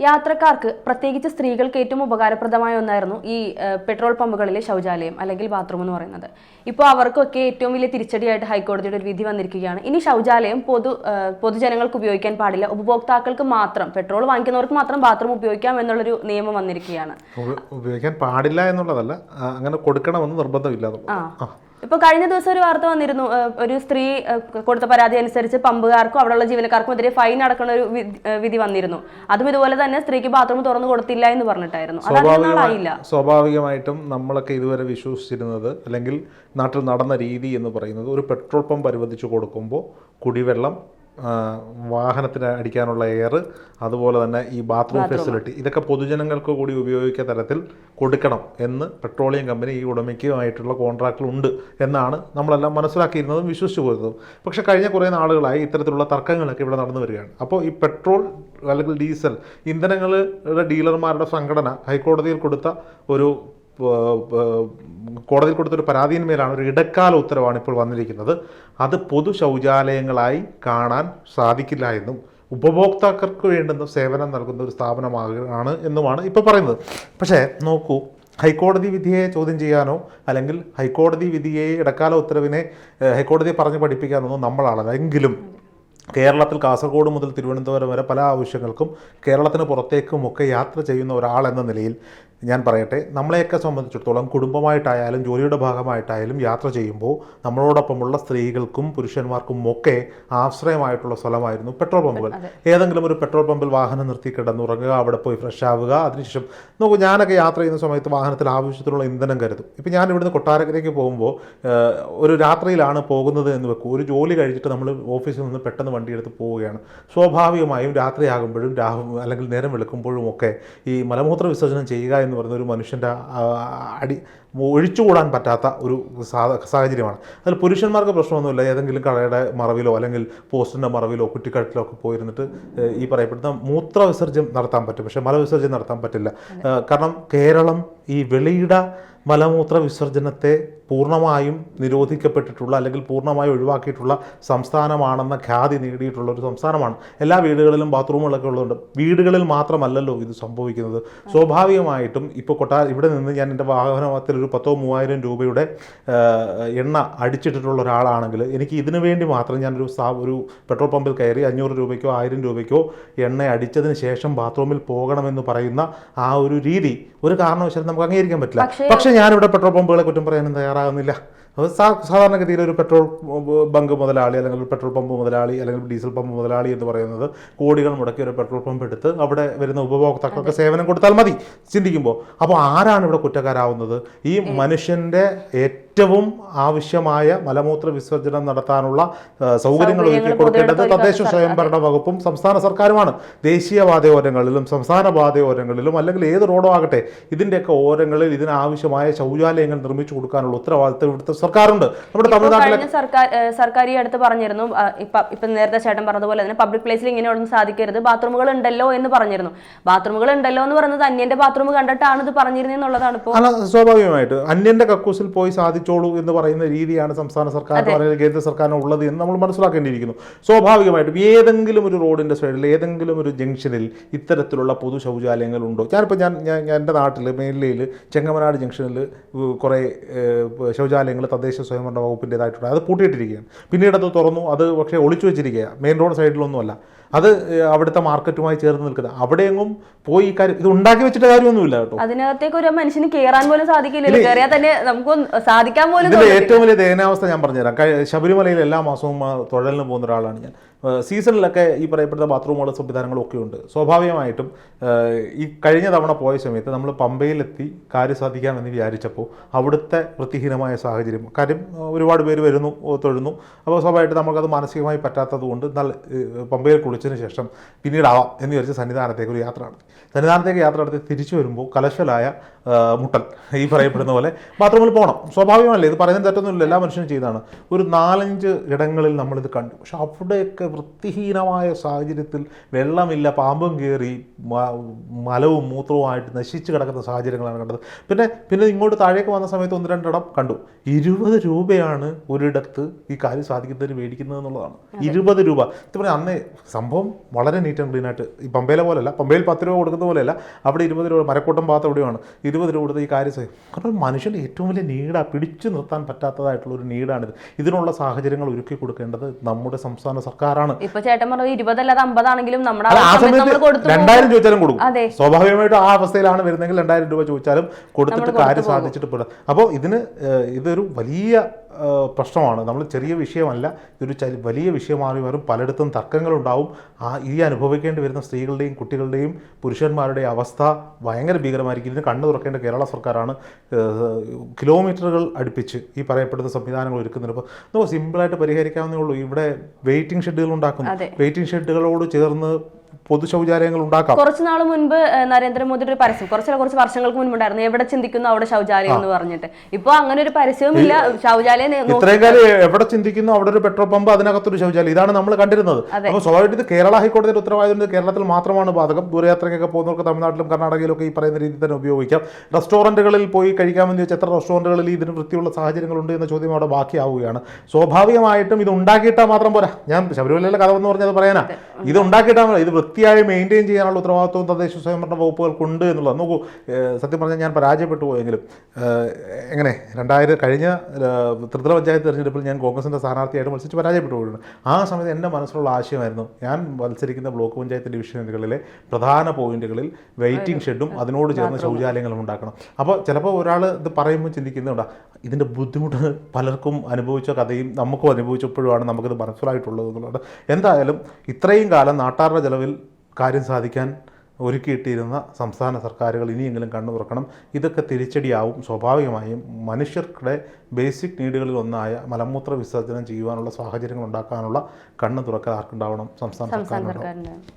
യാത്രക്കാർക്ക് പ്രത്യേകിച്ച് സ്ത്രീകൾക്ക് ഏറ്റവും ഉപകാരപ്രദമായ ഒന്നായിരുന്നു ഈ പെട്രോൾ പമ്പുകളിലെ ശൗചാലയം അല്ലെങ്കിൽ ബാത്റൂം എന്ന് പറയുന്നത്. ഇപ്പോൾ അവർക്കൊക്കെ ഏറ്റവും വലിയ തിരിച്ചടിയായിട്ട് ഹൈക്കോടതിയുടെ ഒരു വിധി വന്നിരിക്കുകയാണ്. ഇനി ശൗചാലയം പൊതു പൊതുജനങ്ങൾക്ക് ഉപയോഗിക്കാൻ പാടില്ല. ഉപഭോക്താക്കൾക്ക് മാത്രം പെട്രോൾ വാങ്ങിക്കുന്നവർക്ക് മാത്രം ബാത്റൂം ഉപയോഗിക്കാം എന്നുള്ളൊരു നിയമം വന്നിരിക്കുകയാണ്. ഉപ- ഉപയോഗിക്കാൻ പാടില്ല എന്നുള്ളതല്ല. അങ്ങനെ കൊടുക്കണമെന്ന് നിർബന്ധമില്ല. ആ. ഇപ്പൊ കഴിഞ്ഞ ദിവസം ഒരു വാർത്ത വന്നിരുന്നു ഒരു സ്ത്രീ കൊടുത്ത പരാതി അനുസരിച്ച് പമ്പുകാർക്കും അവിടെയുള്ള ജീവനക്കാർക്കും എതിരെ ഫൈൻ അടക്കുന്ന ഒരു വിധി- വന്നിരുന്നു. അതും ഇതുപോലെ തന്നെ സ്ത്രീക്ക് ബാത്റൂം തുറന്നു കൊടുത്തില്ല എന്ന് പറഞ്ഞിട്ടായിരുന്നു. സ്വാഭാവികമായില്ല സ്വാഭാവികമായിട്ടും നമ്മളൊക്കെ ഇതുവരെ വിശ്വസിച്ചിരുന്നത് അല്ലെങ്കിൽ നാട്ടിൽ നടന്ന രീതി എന്ന് പറയുന്നത് ഒരു പെട്രോൾ പമ്പ് അനുവദിച്ചു കൊടുക്കുമ്പോൾ കുടിവെള്ളം വാഹനത്തിന് അടിക്കാനുള്ള എയർ അതുപോലെ തന്നെ ഈ ബാത്റൂം ഫെസിലിറ്റി ഇതൊക്കെ പൊതുജനങ്ങൾക്ക് കൂടി ഉപയോഗിക്കുന്ന തരത്തിൽ കൊടുക്കണം എന്ന് പെട്രോളിയം കമ്പനി ഈ ഉടമയ്ക്കുമായിട്ടുള്ള കോൺട്രാക്റ്റിലുണ്ട് എന്നാണ് നമ്മളെല്ലാം മനസ്സിലാക്കിയിരുന്നതും വിശ്വസിച്ചു പോയിരുന്നതും പക്ഷേ കഴിഞ്ഞ കുറേ നാളുകളായി ഇത്തരത്തിലുള്ള തർക്കങ്ങളൊക്കെ ഇവിടെ നടന്നു വരികയാണ്. അപ്പോൾ ഈ പെട്രോൾ അല്ലെങ്കിൽ ഡീസൽ ഇന്ധനങ്ങളുടെ ഡീലർമാരുടെ സംഘടന ഹൈക്കോടതിയിൽ കൊടുത്ത ഒരു കോടതിയിൽ കൊടുത്തൊരു പരാതിയിന്മേലാണ് ഒരു ഇടക്കാല ഉത്തരവാണ് ഇപ്പോൾ വന്നിരിക്കുന്നത്. അത് പൊതു ശൗചാലയങ്ങളായി കാണാൻ സാധിക്കില്ല എന്നും ഉപഭോക്താക്കൾക്ക് വേണ്ടുന്ന സേവനം നൽകുന്ന ഒരു സ്ഥാപനമാണ് എന്നുമാണ് ഇപ്പോൾ പറയുന്നത്. പക്ഷേ നോക്കൂ ഹൈക്കോടതി വിധിയെ ചോദ്യം ചെയ്യാനോ അല്ലെങ്കിൽ ഹൈക്കോടതി വിധിയെ ഇടക്കാല ഉത്തരവിനെ ഹൈക്കോടതിയെ പറഞ്ഞ് പഠിപ്പിക്കാനൊന്നും നമ്മളാണല്ല എങ്കിലും കേരളത്തിൽ കാസർഗോഡ് മുതൽ തിരുവനന്തപുരം വരെ പല ആവശ്യങ്ങൾക്കും കേരളത്തിന് പുറത്തേക്കും ഒക്കെ യാത്ര ചെയ്യുന്ന ഒരാൾ എന്ന നിലയിൽ ഞാൻ പറയട്ടെ നമ്മളെയൊക്കെ സംബന്ധിച്ചിടത്തോളം കുടുംബമായിട്ടായാലും ജോലിയുടെ ഭാഗമായിട്ടായാലും യാത്ര ചെയ്യുമ്പോൾ നമ്മളോടൊപ്പമുള്ള സ്ത്രീകൾക്കും പുരുഷന്മാർക്കും ഒക്കെ ആശ്രയമായിട്ടുള്ള സ്ഥലമായിരുന്നു പെട്രോൾ പമ്പുകൾ. ഏതെങ്കിലും ഒരു പെട്രോൾ പമ്പിൽ വാഹനം നിർത്തി കിടന്നുറങ്ങുക അവിടെ പോയി ഫ്രഷ് ആവുക അതിനുശേഷം നോക്കൂ ഞാനൊക്കെ യാത്ര ചെയ്യുന്ന സമയത്ത് വാഹനത്തിൽ ആവശ്യത്തിനുള്ള ഇന്ധനം കരുതും. ഇപ്പം ഞാൻ ഇവിടുന്ന് കൊട്ടാരക്കരയ്ക്ക് പോകുമ്പോൾ ഒരു രാത്രിയിലാണ് പോകുന്നത് എന്ന് വെക്കും. ഒരു ജോലി കഴിഞ്ഞിട്ട് നമ്മൾ ഓഫീസിൽ നിന്ന് പെട്ടെന്ന് വണ്ടിയെടുത്ത് പോവുകയാണ്. സ്വാഭാവികമായും രാത്രിയാകുമ്പോഴും രാഹു അല്ലെങ്കിൽ നേരം വെളുക്കുമ്പോഴും ഒക്കെ ഈ മലമൂത്ര വിസർജനം ചെയ്യുക എന്ന് പറയുന്ന ഒരു മനുഷ്യന്റെ അടി ഒഴിച്ചുകൂടാൻ പറ്റാത്ത ഒരു സാഹചര്യമാണ്. അതിൽ പുരുഷന്മാർക്ക് പ്രശ്നമൊന്നുമില്ല. ഏതെങ്കിലും കടയുടെ മറവിലോ അല്ലെങ്കിൽ പോസ്റ്റിന്റെ മറവിലോ കുറ്റിക്കാട്ടിലോ ഒക്കെ പോയിരുന്നിട്ട് ഈ പറയപ്പെടുന്ന മൂത്ര വിസർജ്യം നടത്താൻ പറ്റും. പക്ഷേ മലവിസർജ്യം നടത്താൻ പറ്റില്ല. കാരണം കേരളം ഈ വെളിയിട മലമൂത്ര വിസർജനത്തെ പൂർണമായും നിരോധിക്കപ്പെട്ടിട്ടുള്ള അല്ലെങ്കിൽ പൂർണമായും ഒഴിവാക്കിയിട്ടുള്ള സംസ്ഥാനമാണെന്ന ഖ്യാതി നേടിയിട്ടുള്ള ഒരു സംസ്ഥാനമാണ്. എല്ലാ വീടുകളിലും ബാത്റൂമുകളൊക്കെ ഉള്ളതുകൊണ്ട് വീടുകളിൽ മാത്രമല്ലല്ലോ ഇത് സംഭവിക്കുന്നത്. സ്വാഭാവികമായിട്ടും ഇപ്പോൾ കൊട്ടാ ഇവിടെ നിന്ന് ഞാൻ എന്റെ വാഹനത്തിൽ ഒരു പത്തോ മൂവായിരം രൂപയുടെ എണ്ണ അടിച്ചിട്ടിട്ടുള്ള ഒരാളാണെങ്കിൽ എനിക്ക് ഇതിനു വേണ്ടി മാത്രം ഞാനൊരു സാ ഒരു പെട്രോൾ പമ്പിൽ കയറി അഞ്ഞൂറ് രൂപയ്ക്കോ ആയിരം രൂപയ്ക്കോ എണ്ണ അടിച്ചതിന് ശേഷം ബാത്റൂമിൽ പോകണമെന്ന് പറയുന്ന ആ ഒരു രീതി ഒരു കാരണവശാലും നമുക്ക് അംഗീകരിക്കാൻ പറ്റില്ല. പക്ഷേ- പക്ഷേ ഞാനിവിടെ പെട്രോൾ പമ്പുകളെ കുറ്റം പറയാനും തയ്യാറാകുന്നില്ല. സാധാരണഗതിയിൽ ഒരു പെട്രോൾ ബങ്ക് മുതലാളി അല്ലെങ്കിൽ ഒരു പെട്രോൾ പമ്പ് മുതലാളി അല്ലെങ്കിൽ ഡീസൽ പമ്പ് മുതലാളി എന്ന് പറയുന്നത് കോടികൾ മുടക്കി ഒരു പെട്രോൾ പമ്പ് എടുത്ത് അവിടെ വരുന്ന ഉപഭോക്താക്കൾക്ക് സേവനം കൊടുത്താൽ മതി ചിന്തിക്കുമ്പോൾ. അപ്പോൾ ആരാണ് ഇവിടെ കുറ്റക്കാരാവുന്നത്? ഈ മനുഷ്യന്റെ ഏറ്റവും ആവശ്യമായ മലമൂത്ര വിസർജനം നടത്താനുള്ള സൗകര്യങ്ങൾ ഒരുക്കി കൊടുക്കേണ്ടത് തദ്ദേശ സ്വയംഭരണ വകുപ്പും സംസ്ഥാന സർക്കാരുമാണ്. ദേശീയ പാതയോരങ്ങളിലും സംസ്ഥാന പാതയോരങ്ങളിലും അല്ലെങ്കിൽ ഏത് റോഡോ ആകട്ടെ ഇതിന്റെയൊക്കെ ഓരങ്ങളിൽ ഇതിനാവശ്യമായ ശൗചാലയങ്ങൾ നിർമ്മിച്ചു കൊടുക്കാനുള്ള ഉത്തരവാദിത്തം ഇവിടുത്തെ സർക്കാരുണ്ട്. നമ്മുടെ തമിഴ്നാട്ടിലെ സർക്കാർ സർക്കാർ ഈ അടുത്ത് പറഞ്ഞിരുന്നു ഇപ്പം നേരത്തെ ചേട്ടൻ പറഞ്ഞതുപോലെ തന്നെ പബ്ലിക് പ്ലേസിൽ ഇങ്ങനെ ഒന്നും സാധിക്കരുത് ബാത്റൂമുകൾ ഉണ്ടല്ലോ എന്ന് പറഞ്ഞിരുന്നു. ബാത്റൂമുകൾ ഉണ്ടല്ലോ എന്ന് പറയുന്നത് അന്യന്റെ ബാത്റൂം കണ്ടിട്ടാണ് ഇത് പറഞ്ഞിരുന്നെന്നുള്ളതാണ് ഇപ്പോൾ സ്വാഭാവികമായിട്ട് അന്യന്റെ കക്കൂസിൽ പോയി സാധിച്ചോളൂ എന്ന് പറയുന്ന രീതിയാണ് സംസ്ഥാന സർക്കാരിനോ അല്ലെങ്കിൽ കേന്ദ്ര സർക്കാരിനോ ഉള്ളത് എന്ന് നമ്മൾ മനസ്സിലാക്കേണ്ടിയിരിക്കുന്നു. സ്വാഭാവികമായിട്ടും ഏതെങ്കിലും ഒരു റോഡിന്റെ സൈഡിൽ ഏതെങ്കിലും ഒരു ജംഗ്ഷനിൽ ഇത്തരത്തിലുള്ള പൊതു ശൗചാലയങ്ങൾ ഉണ്ടോ? ഞാനിപ്പോൾ ഞാൻ ഞാൻ ഞാൻ എന്റെ നാട്ടിൽ മേലിലയിൽ ചെങ്ങമനാട് ജംഗ്ഷനിൽ കുറേ ശൗചാലയങ്ങൾ തദ്ദേശ സ്വയംഭരണ വകുപ്പിന്റേതായിട്ടുണ്ട് അത് പൂട്ടിയിട്ടിരിക്കുകയാണ്. പിന്നീട് അത് തുറന്നു അത് പക്ഷേ ഒളിച്ചു വെച്ചിരിക്കുകയാണ് മെയിൻ റോഡ് സൈഡിലൊന്നുമല്ല. അത് അവിടുത്തെ മാർക്കറ്റുമായി ചേർന്ന് നിൽക്കുന്നത്. അവിടെയെങ്ങും പോയി കാര്യം ഇത് ഉണ്ടാക്കി വെച്ചിട്ട് കാര്യമൊന്നുമില്ല കേട്ടോ. അതിനകത്തേക്ക് ഒരു മനുഷ്യന് കയറാൻ പോലും സാധിക്കില്ല കയറിയാൽ തന്നെ നമുക്ക് സാധിക്കാൻ പോലും ഇതിന്റെ ഏറ്റവും വലിയ ദയനാവസ്ഥ ഞാൻ പറഞ്ഞുതരാം. ശബരിമലയിൽ എല്ലാ മാസവും തൊഴലിന് പോകുന്ന ഒരാളാണ് ഞാൻ. സീസണിലൊക്കെ ഈ പറയപ്പെടുന്ന ബാത്റൂമുകൾ സംവിധാനങ്ങളും ഒക്കെ ഉണ്ട് സ്വാഭാവികമായിട്ടും ഈ കഴിഞ്ഞ തവണ പോയ സമയത്ത് നമ്മൾ പമ്പയിലെത്തി കാര്യം സാധിക്കാമെന്ന് വിചാരിച്ചപ്പോൾ അവിടുത്തെ വൃത്തിഹീനമായ സാഹചര്യം കാര്യം ഒരുപാട് പേര് വരുന്നു തൊഴുന്നു. അപ്പോൾ സ്വാഭാവികമായിട്ട് നമുക്കത് മാനസികമായി പറ്റാത്തതുകൊണ്ട് നല്ല പമ്പയിൽ കുളിച്ചതിന് ശേഷം പിന്നീടാവാം എന്ന് വിചാരിച്ച് സന്നിധാനത്തേക്ക് ഒരു യാത്ര നടത്തി. സന്നിധാനത്തേക്ക് യാത്ര നടത്തി തിരിച്ചു വരുമ്പോൾ കലശലായ മുട്ടൽ ഈ പറയപ്പെടുന്ന പോലെ ബാത്റൂമിൽ പോകണം. സ്വാഭാവികമല്ലേ? ഇത് പറയുന്നത് തെറ്റൊന്നുമില്ല. എല്ലാ മനുഷ്യനും ചെയ്താണ്. ഒരു നാലഞ്ച് ഇടങ്ങളിൽ നമ്മളിത് കണ്ടു. പക്ഷെ അവിടെയൊക്കെ വൃത്തിഹീനമായ സാഹചര്യത്തിൽ വെള്ളമില്ല പാമ്പും കയറി മലവും മൂത്രവുമായിട്ട് നശിച്ച് കിടക്കുന്ന സാഹചര്യങ്ങളാണ് കണ്ടത്. പിന്നെ പിന്നെ ഇങ്ങോട്ട് താഴേക്ക് വന്ന സമയത്ത് ഒന്ന് രണ്ടിടം കണ്ടു. ഇരുപത് രൂപയാണ് ഒരിടത്ത് ഈ കാര്യം സാധിക്കുന്നതിന് മേടിക്കുന്നത് എന്നുള്ളതാണ്. ഇരുപത് രൂപ. ഇത് പറഞ്ഞാൽ അന്ന് സംഭവം വളരെ നീറ്റ് ആൻഡ് ക്ലീൻ ആയിട്ട് ഈ പമ്പയിലെ പോലെയല്ല പമ്പയിൽ പത്ത് രൂപ കൊടുക്കുന്ന പോലെയല്ല അവിടെ ഇരുപത് രൂപ മരക്കൂട്ടം ഭാഗത്ത് എവിടെയാണ് ഇരുപത് രൂപ കൊടുത്ത് ഈ കാര്യം ചെയ്യും കാരണം മനുഷ്യന്റെ ഏറ്റവും വലിയ നീടാ പിടിച്ചു നിർത്താൻ പറ്റാത്തതായിട്ടുള്ള ഒരു നീടാണിത്. ഇതിനുള്ള സാഹചര്യങ്ങൾ ഒരുക്കി കൊടുക്കേണ്ടത് നമ്മുടെ സംസ്ഥാന സർക്കാരാണ് ഇപ്പൊ ചേട്ടൻ പറഞ്ഞത് ഇരുപതല്ലാതെ അമ്പതാണെങ്കിലും നമ്മുടെ ആ സമയത്ത് രണ്ടായിരം ചോദിച്ചാലും കൊടുക്കും. സ്വാഭാവികമായിട്ട് ആ അവസ്ഥയിലാണ് വരുന്നെങ്കിൽ രണ്ടായിരം രൂപ ചോദിച്ചാലും കൊടുത്തിട്ട് കാര്യം സാധിച്ചിട്ട് പോലും അപ്പോൾ ഇതിന് ഇതൊരു വലിയ പ്രശ്നമാണ്. നമ്മൾ ചെറിയ വിഷയമല്ല ഇതൊരു വലിയ വിഷയമായി വരും പലയിടത്തും തർക്കങ്ങളുണ്ടാവും. ആ ഈ അനുഭവിക്കേണ്ടി വരുന്ന സ്ത്രീകളുടെയും കുട്ടികളുടെയും പുരുഷന്മാരുടെയും അവസ്ഥ ഭയങ്കര ഭീകരമായിരിക്കും. ഇതിന് കണ്ണു തുറക്കേണ്ട കേരള സർക്കാരാണ് കിലോമീറ്ററുകൾ അടുപ്പിച്ച് ഈ പറയപ്പെടുന്ന സംവിധാനങ്ങൾ ഒരുക്കുന്നുണ്ട് അപ്പോൾ നമുക്ക് സിമ്പിളായിട്ട് പരിഹരിക്കാവുന്നേ ഉള്ളൂ. ഇവിടെ വെയിറ്റിംഗ് ഷെഡുകൾ ഉണ്ടാക്കുന്നു. വെയിറ്റിംഗ് ഷെഡുകളോട് ചേർന്ന് പൊതു ശൗചാലയങ്ങൾ ഉണ്ടാക്കാം. കുറച്ച് നാൾ മുൻപ് നരേന്ദ്രമോദിയുടെ ഒരു പരസ്യം കുറച്ച് കുറച്ച് വർഷങ്ങൾക്ക് മുൻപുണ്ടായിരുന്നു. എവിടെ ചിന്തിക്കുന്നു അവിടെ ശൗചാലയം എന്ന് പറഞ്ഞിട്ട്. ഇപ്പൊ അങ്ങനെ ഒരു പരസ്യവും ഇല്ല ശൗചാലയം ഇത്രയും കാലം എവിടെ ചിന്തിക്കുന്നു അവിടെ ഒരു പെട്രോൾ പമ്പ് അതിനകത്തൊരു ശൗചാലയം. ഇതാണ് നമ്മൾ കണ്ടിരുന്നത്. അപ്പോൾ സ്വാഭാവികമായിട്ട് ഇത് കേരള ഹൈക്കോടതിയുടെ ഉത്തരവാദിത്വം കേരളത്തിൽ മാത്രമാണ് ബാധകം. ദൂരയാത്രയ്ക്കൊക്കെ പോകുന്നവർക്ക് തമിഴ്നാട്ടിലും കർണാടകയിലും ഒക്കെ ഈ പറയുന്ന രീതിയിൽ തന്നെ ഉപയോഗിക്കാം. റെസ്റ്റോറന്റുകളിൽ പോയി കഴിക്കാമെന്ന് ചോദിച്ചാൽ എത്ര റെസ്റ്റോറന്റുകളിൽ ഇതിന് വൃത്തിയുള്ള സാഹചര്യങ്ങളുണ്ട് എന്ന ചോദ്യം അവിടെ ബാക്കിയാവുകയാണ്. സ്വാഭാവികമായിട്ടും ഇത് ഉണ്ടാക്കിയിട്ടാൽ മാത്രം പോരാ. ഞാൻ ശബരിമലയിലെ കഥ എന്ന് പറഞ്ഞത് പറയാനാ. ഇത് ഉണ്ടാക്കിയിട്ടാൽ ഇത് വൃത്തിയായി മെയിന്റെയിൻ ചെയ്യാനുള്ള ഉത്തരവാദിത്വം തദ്ദേശ സ്വയംഭരണ വകുപ്പുകൾക്കുണ്ട് എന്നുള്ളത്. നോക്കൂ സത്യം പറഞ്ഞാൽ ഞാൻ പരാജയപ്പെട്ടു പോയെങ്കിലും എങ്ങനെ രണ്ടായിരം കഴിഞ്ഞ ത്രിതല പഞ്ചായത്ത് തിരഞ്ഞെടുപ്പിൽ ഞാൻ കോൺഗ്രസിന്റെ സ്ഥാനാർത്ഥിയായിട്ട് മത്സരിച്ച് പരാജയപ്പെട്ടു പോയിട്ടുണ്ട്. ആ സമയത്ത് എന്റെ മനസ്സിലുള്ള ആശയമായിരുന്നു ഞാൻ മത്സരിക്കുന്ന ബ്ലോക്ക് പഞ്ചായത്ത് ഡിവിഷനുകളിലെ പ്രധാന പോയിന്റുകളിൽ വെയിറ്റിംഗ് ഷെഡും അതിനോട് ചേർന്ന് ശൗചാലയങ്ങളും ഉണ്ടാക്കണം. അപ്പോൾ ചിലപ്പോൾ ഒരാൾ ഇത് പറയുമ്പോൾ ചിന്തിക്കുന്നുണ്ടാ ഇതിന്റെ ബുദ്ധിമുട്ട് പലർക്കും അനുഭവിച്ച കഥയും നമുക്കും അനുഭവിച്ചപ്പോഴുമാണ് നമുക്കിത് മനസ്സിലായിട്ടുള്ളത് എന്നുള്ളത്. എന്തായാലും ഇത്രയും കാലം നാട്ടാറുടെ ചെലവിൽ കാര്യം സാധിക്കാൻ ഒരുക്കിയിട്ടിരുന്ന സംസ്ഥാന സർക്കാരുകൾ ഇനിയെങ്കിലും കണ്ണു തുറക്കണം. ഇതൊക്കെ തിരിച്ചടിയാവും. സ്വാഭാവികമായും മനുഷ്യരുടെ ബേസിക് നീഡുകളിൽ ഒന്നായ മലമൂത്ര വിസർജനം ചെയ്യുവാനുള്ള സാഹചര്യങ്ങൾ ഉണ്ടാക്കാനുള്ള കണ്ണു തുറക്കൽ ആർക്കുണ്ടാവണം? സംസ്ഥാന സർക്കാരിന്റെ